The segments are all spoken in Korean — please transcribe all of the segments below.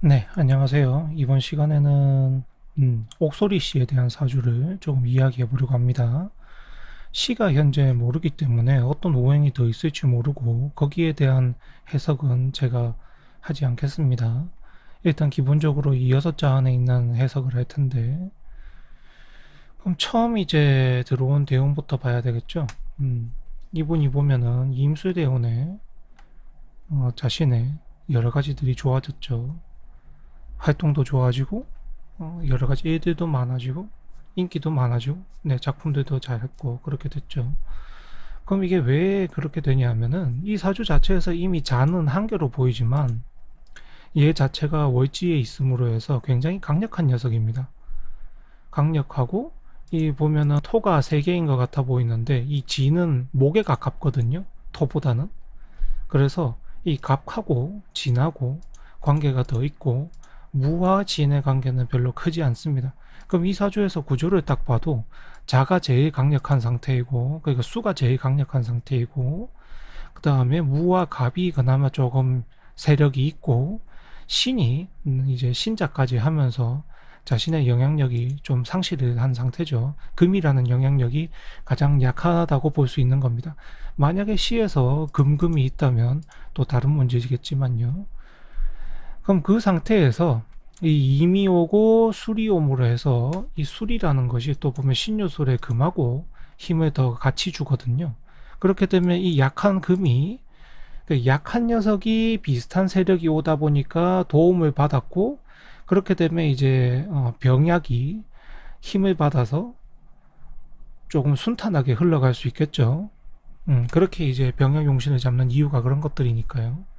네, 안녕하세요. 이번 시간에는 음, 옥소리 씨에 대한 사주를 조금 이야기해 보려고 합니다. 씨가 현재 모르기 때문에 어떤 오행이 더 있을지 모르고 거기에 대한 해석은 제가 하지 않겠습니다. 일단 기본적으로 이 여섯 자 안에 있는 해석을 할 텐데 그럼 처음 이제 들어온 대운부터 봐야 되겠죠? 음, 이분이 보면은 임술대운에 어, 자신의 여러 가지들이 좋아졌죠. 활동도 좋아지고 어, 여러 가지 일들도 많아지고 인기도 많아지고 네 작품들도 잘했고 그렇게 됐죠. 그럼 이게 왜 그렇게 되냐면은 이 사주 자체에서 이미 자는 한계로 보이지만 얘 자체가 월지에 있음으로 해서 굉장히 강력한 녀석입니다. 강력하고 이 보면은 토가 세 개인 것 같아 보이는데 이 지는 목에 가깝거든요. 토보다는. 그래서 이 갑하고 진하고 관계가 더 있고 무와 진의 관계는 별로 크지 않습니다. 그럼 이 사주에서 구조를 딱 봐도 자가 제일 강력한 상태이고 그러니까 수가 제일 강력한 상태이고 그 다음에 무와 갑이 그나마 조금 세력이 있고 신이 음, 이제 신자까지 하면서 자신의 영향력이 좀 상실을 한 상태죠. 금이라는 영향력이 가장 약하다고 볼 수 있는 겁니다. 만약에 시에서 금금이 있다면 또 다른 문제지겠지만요. 그럼 그 상태에서 이 임이 오고 술이 오므로 해서 이 술이라는 것이 또 보면 신유술의 금하고 힘을 더 같이 주거든요. 그렇게 되면 이 약한 금이 그 약한 녀석이 비슷한 세력이 오다 보니까 도움을 받았고 그렇게 되면 이제 어, 병약이 힘을 받아서 조금 순탄하게 흘러갈 수 있겠죠. 음, 그렇게 이제 병약 용신을 잡는 이유가 그런 것들이니까요.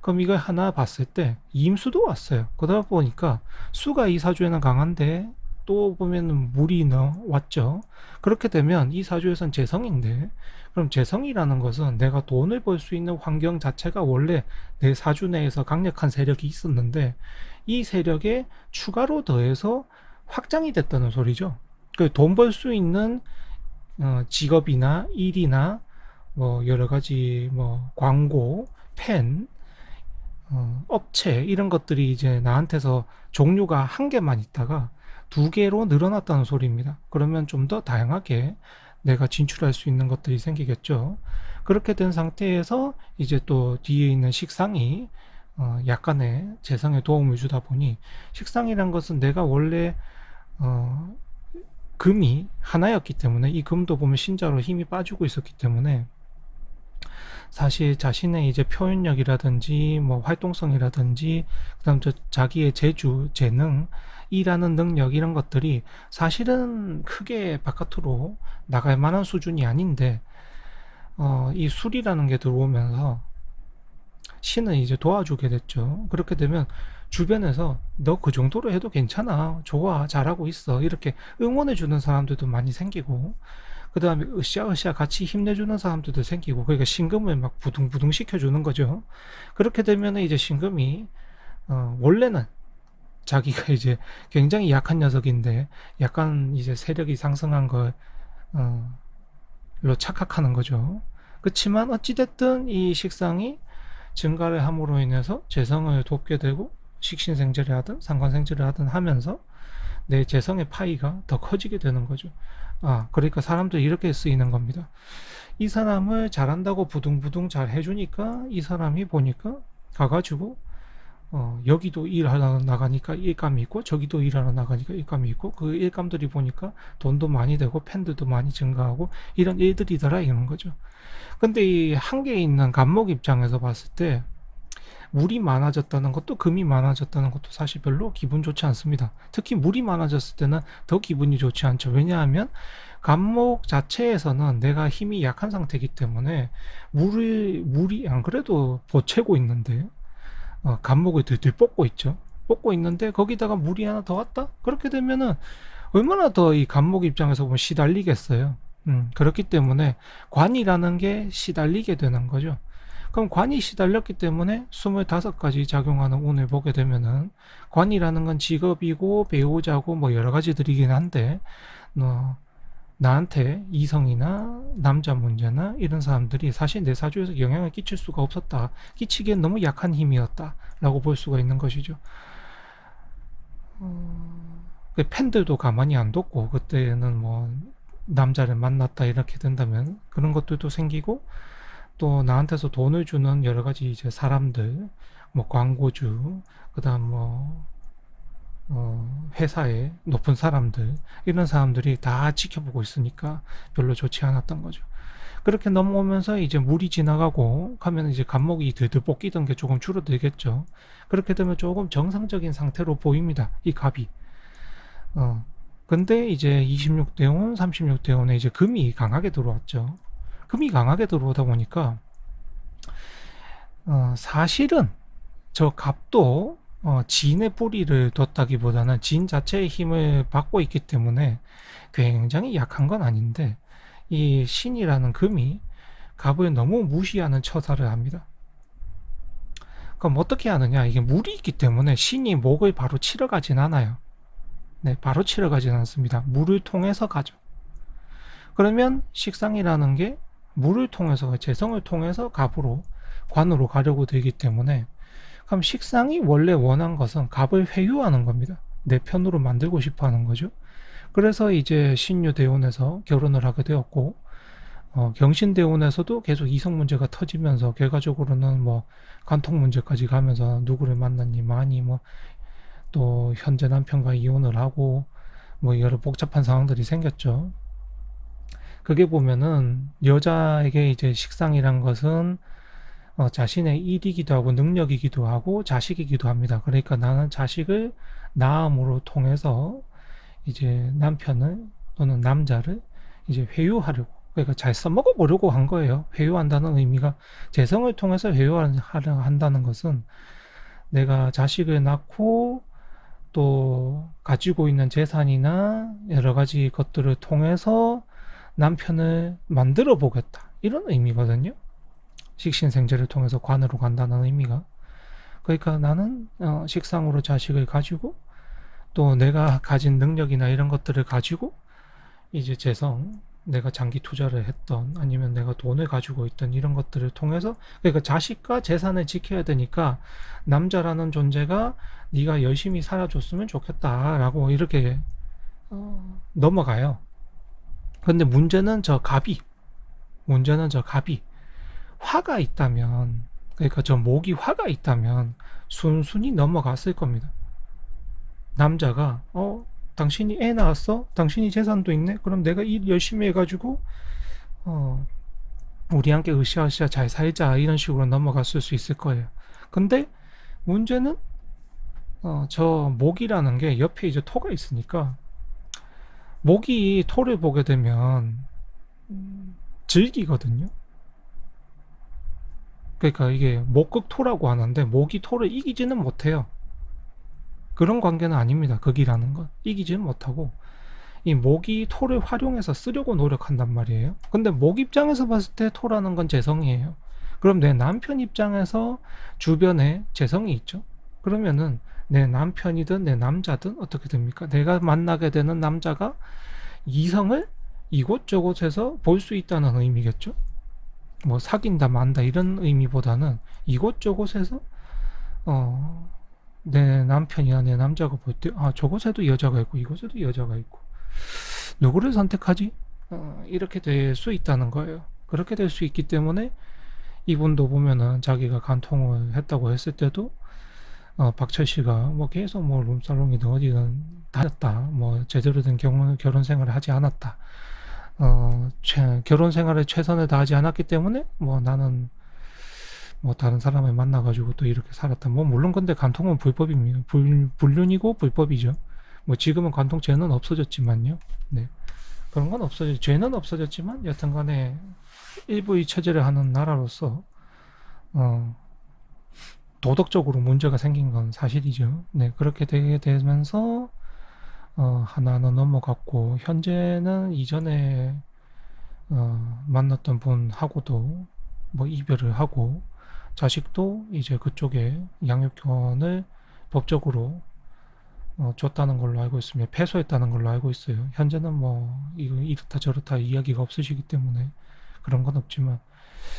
그럼 이걸 하나 봤을 때 임수도 왔어요. 그러다 보니까 수가 이 사주에는 강한데 또 보면 물이 너 왔죠. 그렇게 되면 이 사주에선 재성인데 그럼 재성이라는 것은 내가 돈을 벌 수 있는 환경 자체가 원래 내 사주 내에서 강력한 세력이 있었는데 이 세력에 추가로 더해서 확장이 됐다는 소리죠. 그 돈 벌 수 있는 어, 직업이나 일이나 뭐 여러 가지 뭐 광고, 펜, 어, 업체 이런 것들이 이제 나한테서 종류가 한 개만 있다가 두 개로 늘어났다는 소리입니다. 그러면 좀 더 다양하게 내가 진출할 수 있는 것들이 생기겠죠. 그렇게 된 상태에서 이제 또 뒤에 있는 식상이 어, 약간의 재성에 도움을 주다 보니 식상이란 것은 내가 원래 어, 금이 하나였기 때문에 이 금도 보면 신자로 힘이 빠지고 있었기 때문에 사실 자신의 이제 표현력이라든지 뭐 활동성이라든지 그다음 저 자기의 재주, 재능, 일하는 능력 이런 것들이 사실은 크게 바깥으로 나갈 만한 수준이 아닌데 어, 이 술이라는 게 들어오면서 신은 이제 도와주게 됐죠. 그렇게 되면 주변에서 너 그 정도로 해도 괜찮아. 좋아. 잘하고 있어. 이렇게 응원해 주는 사람들도 많이 생기고 그 다음에 으쌰으쌰 같이 힘내주는 사람들도 생기고 그러니까 신금을 막 부둥부둥 시켜주는 거죠. 그렇게 되면 이제 신금이 어, 원래는 자기가 이제 굉장히 약한 녀석인데 약간 이제 세력이 상승한 걸로 어, 착각하는 거죠. 그렇지만 어찌됐든 이 식상이 증가를 함으로 인해서 재성을 돕게 되고 식신생제를 하든 상관생제를 하든 하면서 내 재성의 파이가 더 커지게 되는 거죠. 아, 그러니까 사람들이 이렇게 쓰이는 겁니다. 이 사람을 잘한다고 부둥부둥 잘 해주니까 이 사람이 보니까 가가지고 어, 여기도 일하러 나가니까 일감이 있고 저기도 일하러 나가니까 일감이 있고 그 일감들이 보니까 돈도 많이 되고 팬들도 많이 증가하고 이런 일들이더라 이런 거죠. 근데 이 한계에 있는 감목 입장에서 봤을 때 물이 많아졌다는 것도 금이 많아졌다는 것도 사실 별로 기분 좋지 않습니다. 특히 물이 많아졌을 때는 더 기분이 좋지 않죠. 왜냐하면 감목 자체에서는 내가 힘이 약한 상태이기 때문에 물을 물이 안 그래도 보채고 있는데 어, 감목을 들들 뽑고 있죠. 뽑고 있는데 거기다가 물이 하나 더 왔다? 그렇게 되면은 얼마나 더 이 감목 입장에서 보면 시달리겠어요. 음, 그렇기 때문에 관이라는 게 시달리게 되는 거죠. 그럼 관이 시달렸기 때문에 25가지 작용하는 운을 보게 되면은 관이라는 건 직업이고 배우자고 뭐 여러 가지들이긴 한데 어, 나한테 이성이나 남자 문제나 이런 사람들이 사실 내 사주에서 영향을 끼칠 수가 없었다. 끼치기엔 너무 약한 힘이었다. 라고 볼 수가 있는 것이죠. 어, 그 팬들도 가만히 안 뒀고 그때는 뭐 남자를 만났다 이렇게 된다면 그런 것들도 생기고 또 나한테서 돈을 주는 여러 가지 이제 사람들 뭐 광고주 그다음 뭐 어, 회사의 높은 사람들 이런 사람들이 다 지켜보고 있으니까 별로 좋지 않았던 거죠. 그렇게 넘어오면서 이제 물이 지나가고 하면 이제 감목이 들들 볶이던 게 조금 줄어들겠죠. 그렇게 되면 조금 정상적인 상태로 보입니다. 이 갑이. 어. 근데 이제 26대원, 36대원에 이제 금이 강하게 들어왔죠. 금이 강하게 들어오다 보니까 어, 사실은 저 갑도 어, 진의 뿌리를 뒀다기보다는 진 자체의 힘을 받고 있기 때문에 굉장히 약한 건 아닌데 이 신이라는 금이 갑을 너무 무시하는 처사를 합니다. 그럼 어떻게 하느냐? 이게 물이 있기 때문에 신이 목을 바로 치러 가진 않아요. 네, 바로 치러 가진 않습니다. 물을 통해서 가죠. 그러면 식상이라는 게 물을 통해서 재성을 통해서 갑으로 관으로 가려고 되기 때문에 그럼 식상이 원래 원한 것은 갑을 회유하는 겁니다. 내 편으로 만들고 싶어 하는 거죠. 그래서 이제 신유대원에서 결혼을 하게 되었고 어, 경신대원에서도 계속 이성 문제가 터지면서 결과적으로는 뭐 간통 문제까지 가면서 누구를 만났니 많이 뭐 또 현재 남편과 이혼을 하고 뭐 여러 복잡한 상황들이 생겼죠. 그게 보면은 여자에게 이제 식상이란 것은 어, 자신의 일이기도 하고 능력이기도 하고 자식이기도 합니다. 그러니까 나는 자식을 낳음으로 통해서 이제 남편을 또는 남자를 이제 회유하려고 그러니까 잘 써먹어 보려고 한 거예요. 회유한다는 의미가 재성을 통해서 회유하려 한다는 것은 내가 자식을 낳고 또 가지고 있는 재산이나 여러 가지 것들을 통해서 남편을 만들어 보겠다 이런 의미거든요. 식신생제를 통해서 관으로 간다는 의미가 그러니까 나는 어, 식상으로 자식을 가지고 또 내가 가진 능력이나 이런 것들을 가지고 이제 재성 내가 장기 투자를 했던 아니면 내가 돈을 가지고 있던 이런 것들을 통해서 그러니까 자식과 재산을 지켜야 되니까 남자라는 존재가 네가 열심히 살아줬으면 좋겠다라고 이렇게 어, 넘어가요. 근데 문제는 저 갑이 문제는 저 갑이 화가 있다면 그러니까 저 목이 화가 있다면 순순히 넘어갔을 겁니다. 남자가 어 당신이 애 낳았어? 당신이 재산도 있네? 그럼 내가 일 열심히 해가지고 어 우리 함께 으쌰으쌰 잘 살자 이런 식으로 넘어갔을 수 있을 거예요. 근데 문제는 어, 저 목이라는 게 옆에 이제 토가 있으니까 목이 토를 보게 되면 음, 즐기거든요. 그러니까 이게 목극토라고 하는데 목이 토를 이기지는 못해요. 그런 관계는 아닙니다. 극이라는 건 이기지는 못하고 이 목이 토를 활용해서 쓰려고 노력한단 말이에요. 근데 목 입장에서 봤을 때 토라는 건 재성이에요. 그럼 내 남편 입장에서 주변에 재성이 있죠. 그러면은 내 남편이든 내 남자든 어떻게 됩니까? 내가 만나게 되는 남자가 이성을 이곳저곳에서 볼 수 있다는 의미겠죠. 뭐 사귄다 만다 이런 의미보다는 이곳저곳에서 어, 내 남편이나 내 남자가 볼 때, 아, 저곳에도 여자가 있고, 이곳에도 여자가 있고, 누구를 선택하지? 어, 이렇게 될 수 있다는 거예요. 그렇게 될 수 있기 때문에, 이분도 보면은 자기가 간통을 했다고 했을 때도, 어, 박철 씨가 뭐 계속 뭐 룸살롱이든 어디든 다녔다. 뭐 제대로 된 경우, 결혼 생활을 하지 않았다. 어, 최, 결혼 생활에 최선을 다하지 않았기 때문에, 뭐 나는 뭐 다른 사람을 만나가지고 또 이렇게 살았다. 뭐 물론 근데 간통은 불법입니다. 불, 불륜이고 불법이죠. 뭐 지금은 간통죄는 없어졌지만요. 네. 그런 건 없어졌, 죄는 없어졌지만 여튼간에 일부의 처제를 하는 나라로서 어, 도덕적으로 문제가 생긴 건 사실이죠. 네, 그렇게 되게 되면서 어, 하나는 넘어갔고 현재는 이전에 어, 만났던 분하고도 뭐 이별을 하고 자식도 이제 그쪽에 양육권을 법적으로 어, 줬다는 걸로 알고 있습니다. 패소했다는 걸로 알고 있어요. 현재는 뭐 이렇다 저렇다 이야기가 없으시기 때문에 그런 건 없지만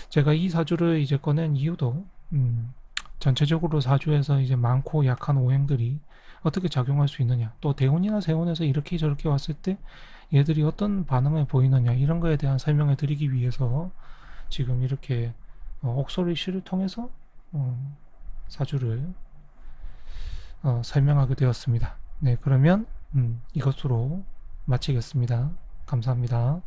제가 이 사주를 이제 꺼낸 이유도 음, 전체적으로 사주에서 이제 많고 약한 오행들이 어떻게 작용할 수 있느냐, 또 대운이나 세운에서 이렇게 저렇게 왔을 때 얘들이 어떤 반응을 보이느냐 이런 거에 대한 설명을 드리기 위해서 지금 이렇게 어, 옥소리 씨를 통해서 어, 사주를 어, 설명하게 되었습니다. 네, 그러면 음, 이것으로 마치겠습니다. 감사합니다.